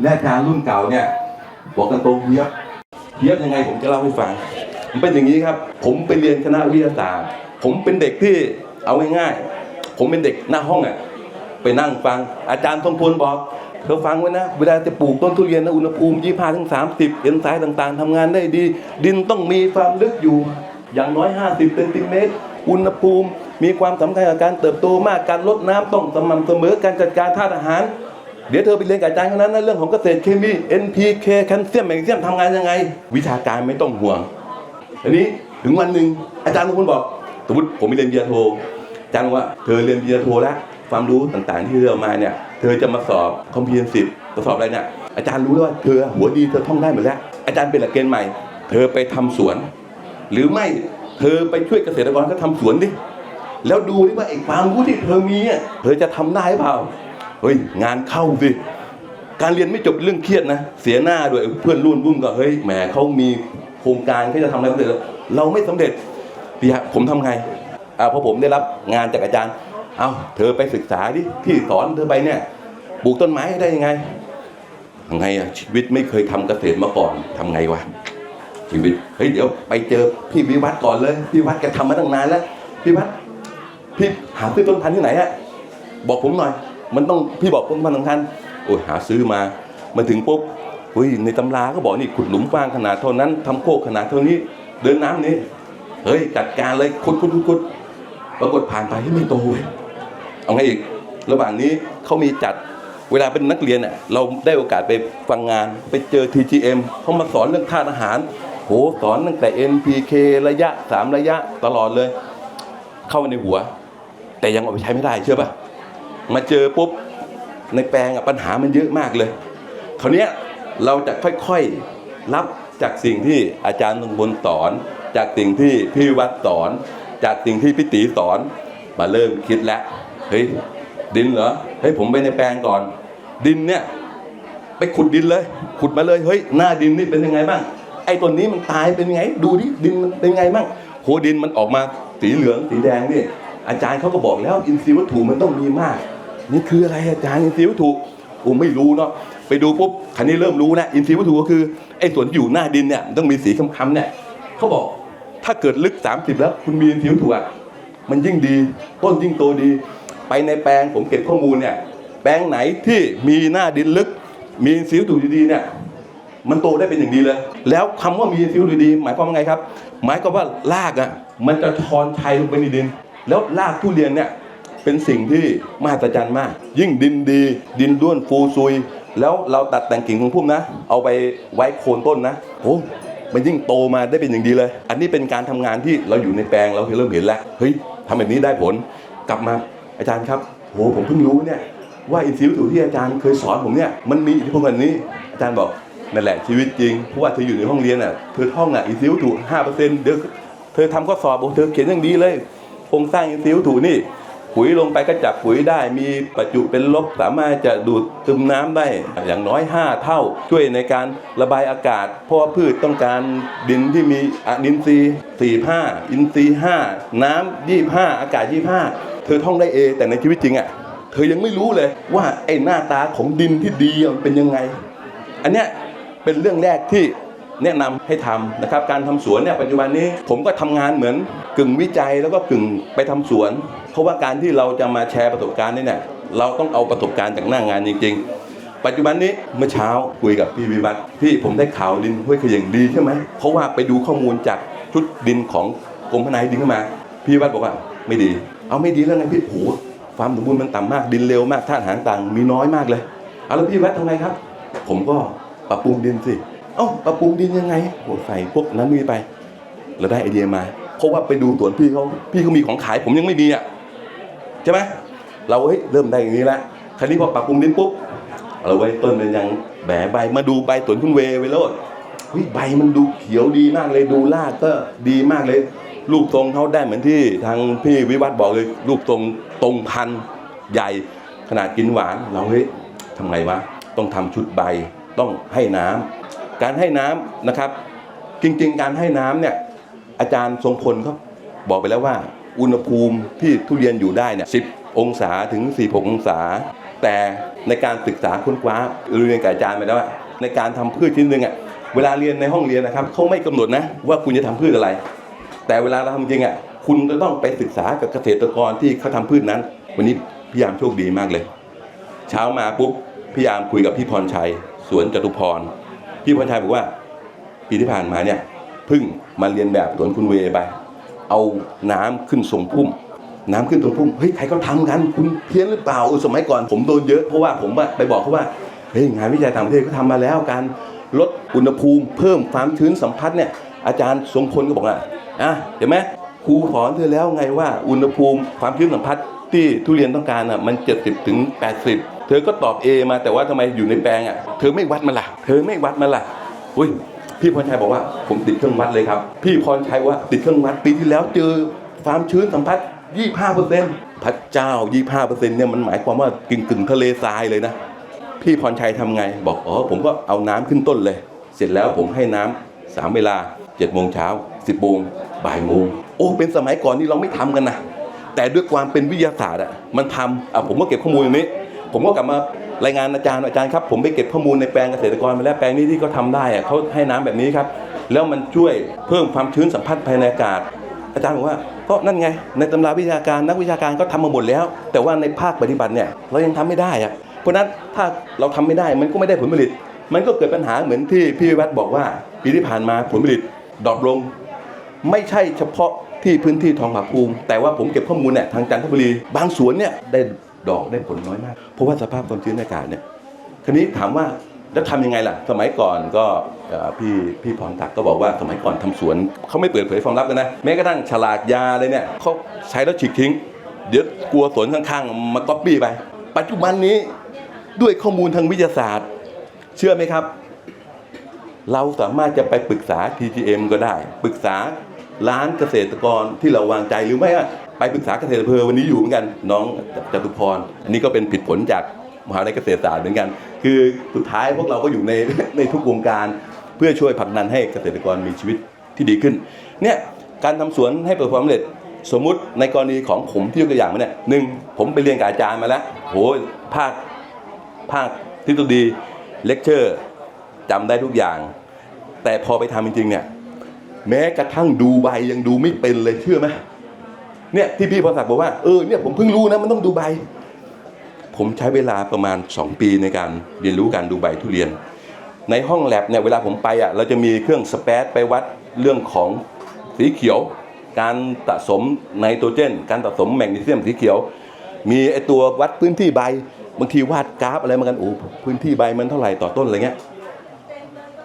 และอาจารย์รุ่นเก่าเนี่ยบอกกันตรงเพียบเพียบยังไงผมจะเล่าให้ฟัง มันเป็นอย่างนี้ครับ ผมไปเรียนคณะวิทยาศาสตร์ ผมเป็นเด็กที่เอาง่ายๆ ผมเป็นเด็กหน้าห้องอะไปนั่งฟังอาจารย์ทรงพลบอกเธอฟังไว้นะ เวลาจะปลูกต้นทุเรียนนะอุณหภูมิ25ถึง30เอ็นไซม์ต่างๆทำงานได้ดี ดินต้องมีความลึกอยู่อย่างน้อย 50เซนติเมตรอุณหภูมิ มีความสำคัญกับการเติบโตมากการลดน้ำต้องสม่ำเสมอการจัดการธาตุอาหาร เดี๋ยวเธอไปเรียนกับอาจารย์คนนั้นนะเรื่องของเกษตรเคมี NPK แคลเซียมแมกนีเซียมทำงานยังไง วิชาการไม่ต้องห่วงอันนี้ถึงวันหนึ่งอาจารย์บางคนบอกสมมติผมไปเรียนปริญญาโทอาจารย์บอกว่าเธอเรียนปริญญาโทแล้วความรู้ต่างๆ ที่เธอเอามาเนี่ยเธอจะมาสอบคอมพิวเตอร์สิบสอบอะไรเนี่ยอาจารย์รู้แล้วว่าเธอหัวดีเธอท่องได้หมดแล้ว อาจารย์เป็นหลักเกณฑ์ใหม่ เธอไปทำสวน หรือไม่เธอไปช่วยเกษตรกรเขาทำสวนดิแล้วดูดิว่าไอ้ความรู้ที่เธอมีอะเธอจะทำได้หรือเปล่า เฮ้ยงานเข้าสิการเรียนไม่จบเรื่องเครียดนะ เสียหน้าด้วยเพื่อนรุ่นรุ่นก็เฮ้ยแหมเขามีโครงการเขาจะทำอะไรสำเร็จเราไม่สำเร็จพี่ฮะผมทำไงอ่าพอผมได้รับงานจากอาจารย์ เอ้าเธอไปศึกษาดิที่สอนเธอไปเนี่ยปลูกต้นไม้ได้ยังไงทำไงอะชีวิตไม่เคยทำเกษตรมาก่อนทำไงวะชีวิตเฮ้ยเดี๋ยวไปเจอพี่วิวัฒน์ก่อนเลยพี่วัดแกทำมาตั้งนานแล้วพี่วัดพี่หาซื้อต้นพันธุ์ที่ไหนฮะบอกผมหน่อย มันต้องพี่บอกผมมันสำคัญโอ้ยหาซื้อมามาถึงปุ๊บเฮ้ยในตำราก็บอกนี่ขุดหลุมกว้างขนาดเท่านั้นทำโคกขนาดเท่านี้ เดินน้ำนี่เฮ้ยจัดการเลยขุดขุดขุดขุดปรากฏผ่านไปไม่โตเว้ยเอาไงอีกระหว่างนี้เขามีจัดเวลาเป็นนักเรียนเน่ยเราได้โอกาสไปฟังงานไปเจอ TGM เขามาสอนเรื่องธาตุอาหาร โหสอนตั้งแต่ NPK ระยะ 3 ระยะตลอดเลย เข้าในหัว แต่ยังเอาไปใช้ไม่ได้เชื่อป่ะ มาเจอปุ๊บในแปลงปัญหามันเยอะมากเลยคราวนี้เราจะค่อยๆรับจากสิ่งที่อาจารย์ตงบนสอน จากสิ่งที่พี่วัดสอน จากสิ่งที่พี่ตีสอน มาเริ่มคิดแล้วเฮ้ยดินเหรอเฮ้ยผมไปในแปลงก่อน ดินเนี่ยไปขุดดินเลย ขุดมาเลยเฮ้ยหน้าดินนี่เป็นยังไงบ้างไอ้ต้นนี้มันตายเป็นไง ดูดิดินมันเป็นยังไงบ้างโหดินมันออกมาสีเหลืองสีแดงนี่อาจารย์เขาก็บอกแล้วอินทรีย์วัตถุมันต้องมีมาก นี่คืออะไรอาจารย์อินทรีย์วัตถุผมไม่รู้เนาะไปดูปุ๊บคันนี้เริ่มรู้นะอินทรีย์วัตถุก็คือไอ้ส่วนที่อยู่หน้าดินเนี่ยต้องมีสีค้ำๆเนี่ยเขาบอกถ้าเกิดลึก 30 แล้ว คุณมีอินทรีย์วัตถุอะมันยิ่งดี ต้นยิ่งโตดี ไปในแปลงผมเก็บข้อมูลเนี่ยแปลงไหนที่มีหน้าดินลึก มีอินทรีย์วัตถุดีๆเนี่ยมันโตได้เป็นอย่างดีเลย แล้วคำว่ามีฟิวดีๆหมายความว่าไงครับ หมายความว่ารากอะ มันจะทอนชัยลงไปในดิน แล้วรากทุเรียนเนี่ย เป็นสิ่งที่มหัศจรรย์มาก ยิ่งดินดี ดินด้วนฟูซุย แล้วเราตัดแต่งกิ่งของพุ่มนะ เอาไปไว้โคนต้นนะโอ้มันยิ่งโตมาได้เป็นอย่างดีเลย อันนี้เป็นการทำงานที่เราอยู่ในแปลงเราเริ่มเห็นแล้วเฮ้ยทำแบบนี้ได้ผลกลับมาอาจารย์ครับโหผมเพิ่งรู้เนี่ยว่าอินทรีย์วัตถุที่อาจารย์เคยสอนผมเนี่ยมันมีอิทธิพลแบบนี้ อาจารย์บอกนั่นแหละชีวิตจริงเพราะว่าเธออยู่ในห้องเรียนอะเธอท่องอะอินทรีย์วัตถุห้าเปอร์เซ็นต์เดี๋ยวเธอทำข้อสอบโอ้เธอเขียนอย่างดีเลยโครงสร้างอินทรีย์วัตถุนี่ ปุ๋ยลงไปก็จับปุ๋ยได้ มีประจุเป็นลบสามารถจะดูดซึมน้ำได้อย่างน้อย 5 เท่า ช่วยในการระบายอากาศ เพราะพืชต้องการดินที่มีอินทรีย์45อินทรีย์5น้ำ25อากาศ25เธอท่องได้เองแต่ในชีวิตจริงอะเธอยังไม่รู้เลยว่าไอ้หน้าตาของดินที่ดีมันเป็นยังไง อันเนี้ยเป็นเรื่องแรกที่ แนะนำให้ทำนะครับการทำสวนเนี่ยปัจจุบันนี้ผมก็ทำงานเหมือนกึ่งวิจัยแล้วก็กึ่งไปทำสวน เพราะว่าการที่เราจะมาแชร์ประสบการณ์นี่เนี่ยเราต้องเอาประสบการณ์จากหน้างานจริง ๆ ปัจจุบันนี้เมื่อเช้าคุยกับพี่วิวัฒน์พี่ผมได้ข่าวดินห้วยขย่งดีใช่ไหมเพราะว่าไปดูข้อมูลจากชุดดินของกรมพนาที่ดินเข้ามาพี่วิวัฒน์บอกว่าไม่ดี เอาไม่ดีแล้วไงพี่โหความสมบูรณ์มันต่ำมากดินเร็วมากธาตุอาหารต่างมีน้อยมากเลยเอาแล้วพี่วิวัฒน์ทำไงครับ ผมก็ปรับปรุงดินสิ เอ้าปรับปรุงดินยังไงโอ้ใส่พวกนั้นมีไปเราได้ไอเดียมา เพราะว่าไปดูสวนพี่เขาพี่เขามีของขายผมยังไม่มีอะใช่ไหมเราเฮ้ยเริ่มได้อย่างนี้ล้วคราวนี้พอปรับปรุงดินปุ๊บเราไว้ต้นมันยังแบใบมาดูใบสวนคุณเวไว้โลดเฮ้ยใบมันดูเขียวดีมากเลยดูรากก็ดีมากเลย รูปทรงเขาได้เหมือนที่ทางพี่วิวัฒน์บอกเลย รูปทรงตรงพันใหญ่ขนาดกินหวานเราเฮ้ยทำไงวะต้องทำชุดใบต้องให้น้ำ การให้น้ำนะครับ จริง ๆ การให้น้ำเนี่ยอาจารย์ทรงพลเขาบอกไปแล้วว่า อุณหภูมิที่ทุเรียนอยู่ได้เนี่ย10องศาถึง46องศา แต่ในการศึกษาค้นคว้าเรียนกับอาจารย์ไปแล้วว่าในการทำพืชชนิดหนึ่งอะเวลาเรียนในห้องเรียนนะครับเขาไม่กำหนดนะว่าคุณจะทำพืชอะไร แต่เวลาเราทำจริงอะคุณจะต้องไปศึกษากับเกษตรกรที่เขาทำพืชนั้น วันนี้พี่ยามโชคดีมากเลย เช้ามาปุ๊บพี่ยามคุยกับพี่พรชัย สวนจตุพร พี่พรชัยบอกว่า ปีที่ผ่านมาเนี่ยเพึ่งมาเรียนแบบสวนคุณเวไป เอาน้ำขึ้นทรงพุ่ม น้ำขึ้นทรงพุ่มเฮ้ยใครก็ทำกันคุณเพี้ยนหรือเปล่าสมัยก่อนผมโดนเยอะเพราะว่าผมไปบอกเขาว่าเฮ้ยงานวิจัยต่างประเทศเขาทำมาแล้วการลดอุณหภูมิเพิ่มความชื้นสัมผัสเนี่ยอาจารย์ทรงพลก็บอกว่าอะเห็นไหมครูสอนเธอแล้วไงว่าอุณหภูมิความชื้นสัมผัสที่ทุเรียนต้องการอะมัน 70ถึง80 เธอก็ตอบ A มาแต่ว่าทำไมอยู่ในแปลงอะเธอไม่วัดมันล่ะ เธอไม่วัดมันล่ะอุ้ยพี่พรชัยบอกว่าผมติดเครื่องวัดเลยครับ พี่พรชัยว่าติดเครื่องวัดปีที่แล้วเจอความชื้นสัมผัส25เปอร์เซ็นต์พระเจ้า 25เปอร์เซ็นต์เนี่ยมันหมายความว่ากึ่งกึ่งทะเลทรายเลยนะ พี่พรชัยทำไง บอกอ๋อผมก็เอาน้ำขึ้นต้นเลย เสร็จแล้วผมให้น้ำสามเวลา7โมงเช้า10โมงบ่ายโมงโอ้เป็นสมัยก่อนนี่เราไม่ทำกันนะแต่ด้วยความเป็นวิทยาศาสตร์อะมันทำอะผมก็เก็บข้อมูลอย่างนี้ ผมก็กลับมารายงานอาจารย์อาจารย์ครับผมไปเก็บข้อมูลในแปลงเกษตรกรมาแล้วแปลงนี้ที่เขาทำได้เขาให้น้ำแบบนี้ครับแล้วมันช่วยเพิ่มความชื้นสัมผัสภายในอากาศ อาจารย์บอกว่าก็นั่นไง ในตำราวิชาการนักวิชาการก็ทำมาหมดแล้ว แต่ว่าในภาคปฏิบัติเนี่ยเรายังทำไม่ได้อะเพราะนั้นถ้าเราทำไม่ได้มันก็ไม่ได้ผลผลิต มันก็เกิดปัญหาเหมือนที่พี่วิวัฒน์บอกว่าปีที่ผ่านมาผลผลิตดรอปลง ไม่ใช่เฉพาะที่พื้นที่ทองผาภูมิ แต่ว่าผมเก็บข้อมูลเนี่ยทางจันทบุรี บางสวนเนี่ยได้ ดอกได้ผลน้อยมาก เพราะว่าสภาพความชื้นในอากาศเนี่ยทีนี้ถามว่าจะทำยังไงล่ะ สมัยก่อนก็เอ่อพี่พี่พรศักดิ์ก็บอกว่าสมัยก่อนทำสวนเขาไม่เปิดเผยความลับกันนะแม้กระทั่งฉลากยาเลยเนี่ยเขาใช้แล้วฉีกทิ้ง เดี๋ยวกลัวสวนข้างๆมาก๊อปปี้ไป ปัจจุบันนี้ด้วยข้อมูลทางวิทยาศาสตร์ เชื่อไหมครับ เราสามารถจะไปปรึกษา TGM ก็ได้ ปรึกษาร้านเกษตรกรที่เราวางใจหรือไม่อะ ไปปรึกษาเกษตรอำเภอวันนี้อยู่เหมือนกันน้องจตุพรอันนี้ก็เป็นผิดผลจากมหาวิทยาลัยเกษตรศาสตร์เหมือนกัน คือสุดท้ายพวกเราก็อยู่ในในทุกวงการ เพื่อช่วยผลักดันให้เกษตรกรมีชีวิตที่ดีขึ้นเนี่ยการทำสวนให้ประสบความสำเร็จสมมุติในกรณีของผมที่ยกตัวอย่างมาเนี่ยหนึ่งผมไปเรียนกับอาจารย์มาแล้วโหภาคภาคทฤษฎีเลคเชอร์จำได้ทุกอย่าง แต่พอไปทำจริงๆเนี่ยแม้กระทั่งดูใบยังดูไม่เป็นเลยเชื่อไหม เนี่ยที่พี่พรศักดิ์บอกว่าเออเนี่ยผมเพิ่งรู้นะมันต้องดูใบ ผมใช้เวลาประมาณ 2 ปีในการเรียนรู้การดูใบทุเรียน ในห้องแลบเนี่ยเวลาผมไปอะเราจะมีเครื่องสเปซไปวัดเรื่องของสีเขียว การสะสมไนโตรเจน การสะสมแมกนีเซียมสีเขียว มีไอตัววัดพื้นที่ใบบางทีวาดกราฟอะไรมากันโอ้พื้นที่ใบมันเท่าไหร่ต่อต้นอะไรเงี้ย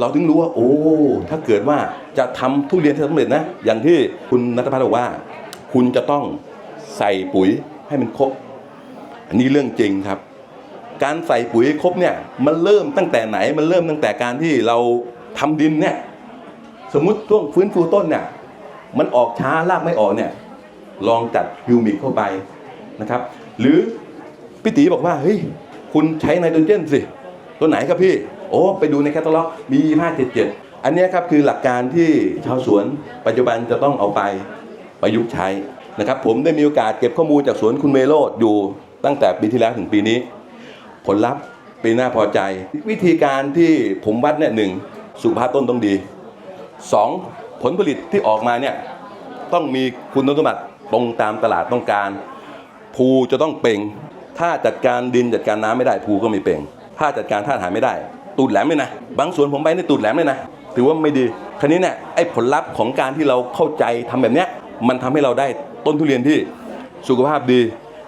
เราถึงรู้ว่าโอ้ถ้าเกิดว่าจะทำทุเรียนที่สำเร็จนะ อย่างที่คุณนัทพัฒน์บอกว่า คุณจะต้องใส่ปุ๋ยให้มันครบ อันนี้เรื่องจริงครับ การใส่ปุ๋ยครบเนี่ยมันเริ่มตั้งแต่ไหนมันเริ่มตั้งแต่การที่เราทำดินเนี่ยสมมติช่วงฟื้นฟูต้นเนี่ยมันออกช้ารากไม่ออกเนี่ยลองจัดฮิวมิกเข้าไปนะครับ หรือพี่ตีบอกว่าเฮ้ยคุณใช้ไนโตรเจนสิ ตัวไหนครับพี่ โอ้ไปดูในแคตตาล็อกมี 577 อันนี้ครับคือหลักการที่ชาวสวนปัจจุบันจะต้องเอาไป ประยุกต์ใช้นะครับผมได้มีโอกาสเก็บข้อมูลจากสวนคุณเมโลดอยู่ตั้งแต่ปีที่แล้วถึงปีนี้ ผลลัพธ์ปีหน้าพอใจ วิธีการที่ผมวัดเนี่ยหนึ่งสุขภาพต้นต้องดีสองผลผลิตที่ออกมาเนี่ยต้องมีคุณสมบัติตรงตามตลาดต้องการ ภูจะต้องเป่ง ถ้าจัดการดินจัดการน้ำไม่ได้ภูก็ไม่เป่ง ถ้าจัดการธาตุอาหารไม่ได้ ตูดแหลมเลยนะ บางสวนผมไปในตูดแหลมเลยนะ ถือว่าไม่ดี คราวนี้เนี่ยไอ้ผลลัพธ์ของการที่เราเข้าใจทำแบบเนี้ย มันทำให้เราได้ต้นทุเรียนที่สุขภาพดี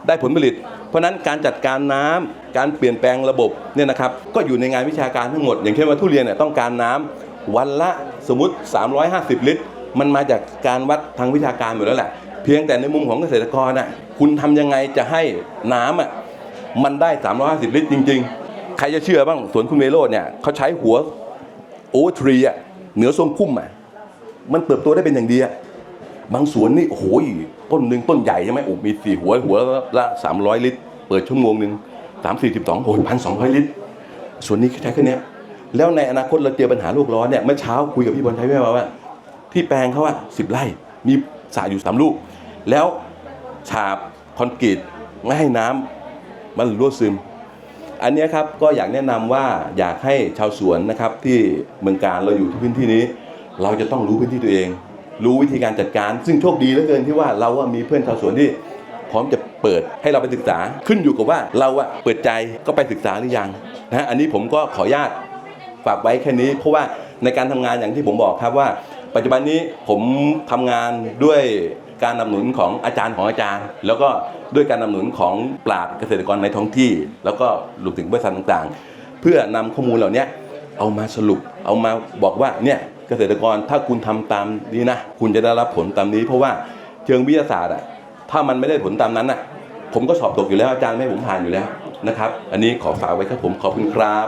ได้ผลผลิต เพราะนั้นการจัดการน้ำการเปลี่ยนแปลงระบบเนี่ยนะครับก็อยู่ในงานวิชาการทั้งหมด อย่างเช่นว่าทุเรียนเนี่ยต้องการน้ำวันละสมมติ 350 ลิตร มันมาจากการวัดทางวิชาการหมดแล้วแหละ เพียงแต่ในมุมของเกษตรกรน่ะคุณทำยังไงจะให้น้ำอะมันได้ 350 ลิตรจริง ๆ ใครจะเชื่อบ้างสวนคุณเวโรดเนี่ยเขาใช้หัวโอเร์ทรีอะเหนือทรงพุ่มอะมันเติบโตได้เป็นอย่างดีอะ บางสวนนี่โอ้โหต้นหนึ่งต้นใหญ่ใช่ไหมโอ้มีสี่หัวหัวละ300ลิตร เปิดชั่วโมงหนึ่งสามสี่สิบสองโอ้พันสองร้อยลิตร ส่วนนี้ใช้แค่นี้แล้วในอนาคตเราเจอปัญหาโลกร้อนเนี่ยเมื่อเช้าคุยกับพี่บอลชัยแม่มาว่า ที่แปลงเขาอะสิบไร่มีสระอยู่สามลูก แล้วฉาบคอนกรีตไม่ให้น้ำมันรั่วซึม อันนี้ครับก็อยากแนะนำว่าอยากให้ชาวสวนนะครับที่เมืองการเราอยู่ที่พื้นที่นี้ เราจะต้องรู้พื้นที่ตัวเอง รู้วิธีการจัดการ ซึ่งโชคดีเหลือเกินที่ว่าเราอะมีเพื่อนชาวสวนที่พร้อมจะเปิดให้เราไปศึกษาขึ้นอยู่กับว่าเราอะเปิดใจก็ไปศึกษาหรือยังนะฮะอันนี้ผมก็ขออนุญาตฝากไว้แค่นี้ เพราะว่าในการทำงานอย่างที่ผมบอกครับว่า ปัจจุบันนี้ผมทำงานด้วยการนำหนุนของอาจารย์ของอาจารย์ แล้วก็ด้วยการนำหนุนของปราชญ์เกษตรกรในท้องที่ แล้วก็รวมถึงบริษัทต่างๆ เพื่อนำข้อมูลเหล่านี้เอามาสรุปเอามาบอกว่าเนี่ย เกษตรกรถ้าคุณทำตามนี้นะ คุณจะได้รับผลตามนี้ เพราะว่าเชิงวิทยาศาสตร์อะถ้ามันไม่ได้ผลตามนั้นอะผมก็สอบตกอยู่แล้วอาจารย์ไม่ให้ผมผ่านอยู่แล้วนะครับ อันนี้ขอฝากไว้ครับผมขอบคุณครับ